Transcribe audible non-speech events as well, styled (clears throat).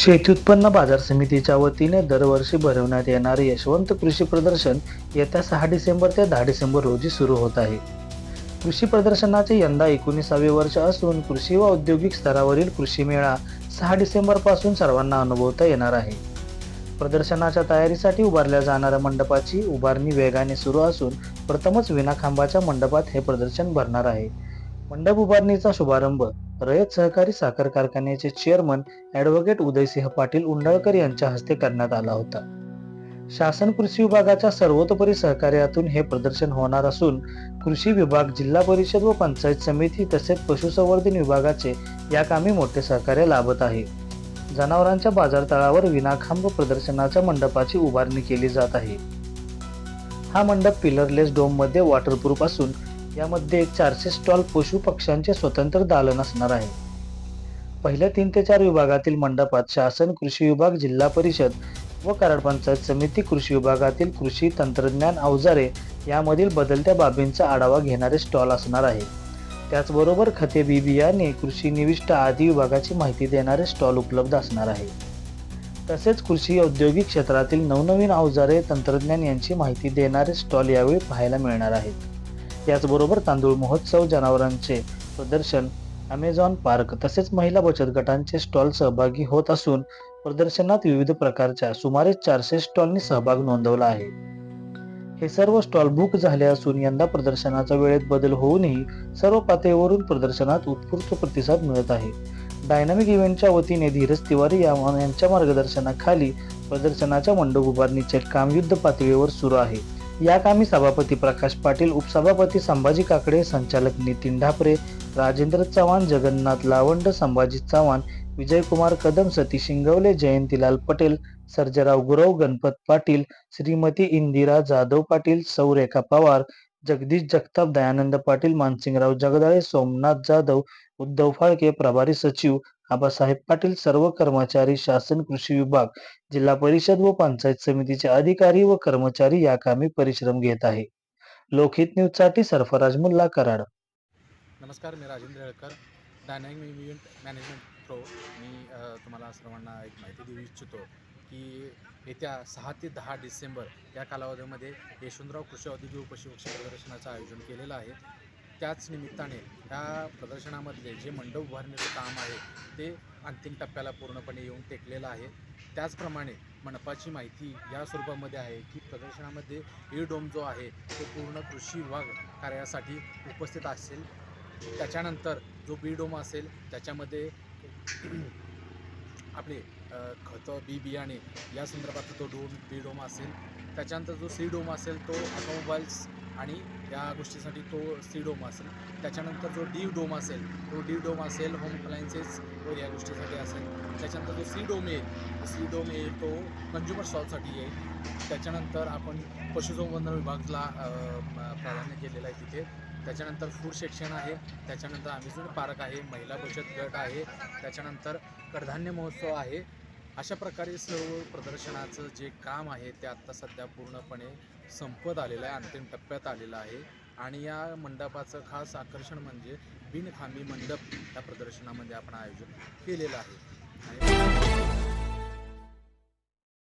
शेती उत्पन्न बाजार समितीच्या वतीने दरवर्षी भरवण्यात येणारे यशवंत कृषी प्रदर्शन येत्या सहा डिसेंबर ते दहा डिसेंबर रोजी सुरू होत आहे. कृषी प्रदर्शनाचे यंदा एकोणीसावे वर्ष असून कृषी व औद्योगिक स्तरावरील कृषी मेळा सहा डिसेंबरपासून सर्वांना अनुभवता येणार आहे. प्रदर्शनाच्या तयारीसाठी उभारल्या जाणाऱ्या मंडपाची उभारणी वेगाने सुरू असून प्रथमच विनाखांबाच्या मंडपात हे प्रदर्शन भरणार आहे. मंडप उभारणीचा शुभारंभ रयत सहकारी साखर कारखान्याचे चेअरमन ॲडव्होकेट उदयसिंह पाटील उंडाळकर यांच्या हस्ते करण्यात आला होता. शासन कृषी विभागाच्या सर्वतोपरी सहकार्यातून हे प्रदर्शन होणार असून कृषी विभाग जिल्हा परिषद व पंचायत समिती तसेच पशुसंवर्धन विभागाचे या कामी मोठे सहकार्य लाभत आहे. जनावरांच्या बाजारतळावर विनाखांब प्रदर्शनाच्या मंडपाची उभारणी केली जात आहे. हा मंडप पिलरलेस डोममध्ये वॉटरप्रूफ असून यामध्ये चारशे स्टॉल पशु पक्ष्यांचे स्वतंत्र दालन असणार आहे. पहिल्या तीन ते चार विभागातील मंडपात शासन कृषी विभाग जिल्हा परिषद व कराड पंचायत समिती कृषी विभागातील कृषी तंत्रज्ञान अवजारे यामधील बदलत्या बाबींचा आढावा घेणारे स्टॉल असणार आहे. त्याचबरोबर खते बी बियाणे कृषी निविष्ट आदी विभागाची माहिती देणारे स्टॉल उपलब्ध असणार आहे. तसेच कृषी औद्योगिक क्षेत्रातील नवनवीन अवजारे तंत्रज्ञान यांची माहिती देणारे स्टॉल यावेळी पाहायला मिळणार आहेत. त्याचबरोबर तांदूळ महोत्सव जनावरांचे प्रदर्शन. अमेझॉन पार्क तसेच महिला बचत गटांचे स्टॉल सहभागी होत असून प्रदर्शनात विविध प्रकारच्या सुमारे चारशे स्टॉलनी सहभाग नोंदवला आहे. हे सर्व स्टॉल बुक झाले असून यंदा प्रदर्शनाच्या वेळेत बदल होऊनही सर्व पातळीवरून प्रदर्शनात उत्कृष्ट प्रतिसाद मिळत आहे. डायनामिक इव्हेंटच्या वतीने धीरज तिवारी या- यांच्या मार्गदर्शनाखाली प्रदर्शनाच्या मंडप उभारणीचे काम युद्ध पातळीवर सुरू आहे. या कामी सभापती प्रकाश पाटील उपसभापती संभाजी काकडे संचालक नितीन ढापरे राजेंद्र चव्हाण जगन्नाथ लावंड संभाजी चव्हाण विजयकुमार कदम सतीश शिंगवले जयंतीलाल पटेल सर्जराव गुरव गणपत पाटील श्रीमती इंदिरा जाधव पाटील सौरेखा पवार जगदीश जगताप दयानंद पाटील मानसिंगराव जगदाळे सोमनाथ जाधव उद्धव फाळके प्रभारी सचिव आबासाहेब पाटील सर्व कर्मचारी शासन कृषी विभाग जिल्हा परिषद व पंचायत समितीचे अधिकारी व कर्मचारी या कामी परिश्रम घेत आहे. लोकहित न्यूजसाठी सरफराज मुल्ला कराड. नमस्कार मी Rajendra Halkar dynamic event management pro मी तुम्हाला सर्वांना एक माहिती देऊ इच्छितो. की येत्या सहा ते दहा डिसेंबर या कालावधीमध्ये यशवंतराव कृषी औद्योगिक व पशुपक्षी प्रदर्शनाचं आयोजन केलेलं आहे. त्याच निमित्ताने या प्रदर्शनामधले जे मंडप उभारणीचं काम आहे ते अंतिम टप्प्याला पूर्णपणे येऊन टेकलेलं आहे. त्याचप्रमाणे मंडपाची माहिती या स्वरूपामध्ये आहे की प्रदर्शनामध्ये ई डोम जो आहे तो पूर्ण कृषी विभाग कार्यासाठी उपस्थित असेल. त्याच्यानंतर जो बी डोम असेल त्याच्यामध्ये (clears throat) आपले खतं बी बियाणे या संदर्भात तो डोम बी डोम असेल. त्याच्यानंतर जो सी डोम असेल तो ऑटोमोबाईल्स आणि या गोष्टीसाठी तो सी डोम असेल. त्याच्यानंतर जो डी डोम असेल तो डी डोम असेल होम अप्लायन्सेस व या गोष्टीसाठी असेल. त्याच्यानंतर जो सी डोम येईल सी डोम येईल तो कंझ्युमर स्टॉलसाठी येईल. त्याच्यानंतर आपण पशुसंवर्धन विभागला प्राधान्य केलेलं आहे तिथे. त्याच्यानंतर फूड सेक्शन आहे. त्याच्यानंतर अमेझॉन पार्क आहे. महिला बचत गट आहे. त्याच्यानंतर कडधान्य महोत्सव आहे. अशा प्रकारे सर्व प्रदर्शनाचं जे काम आहे ते आत्ता सध्या पूर्णपणे संपत आलेलं आहे अंतिम टप्प्यात आलेलं आहे. आणि या मंडपाचं खास आकर्षण म्हणजे बिनखांबी मंडप या प्रदर्शनामध्ये आपण आयोजन केलेलं आहे. आणि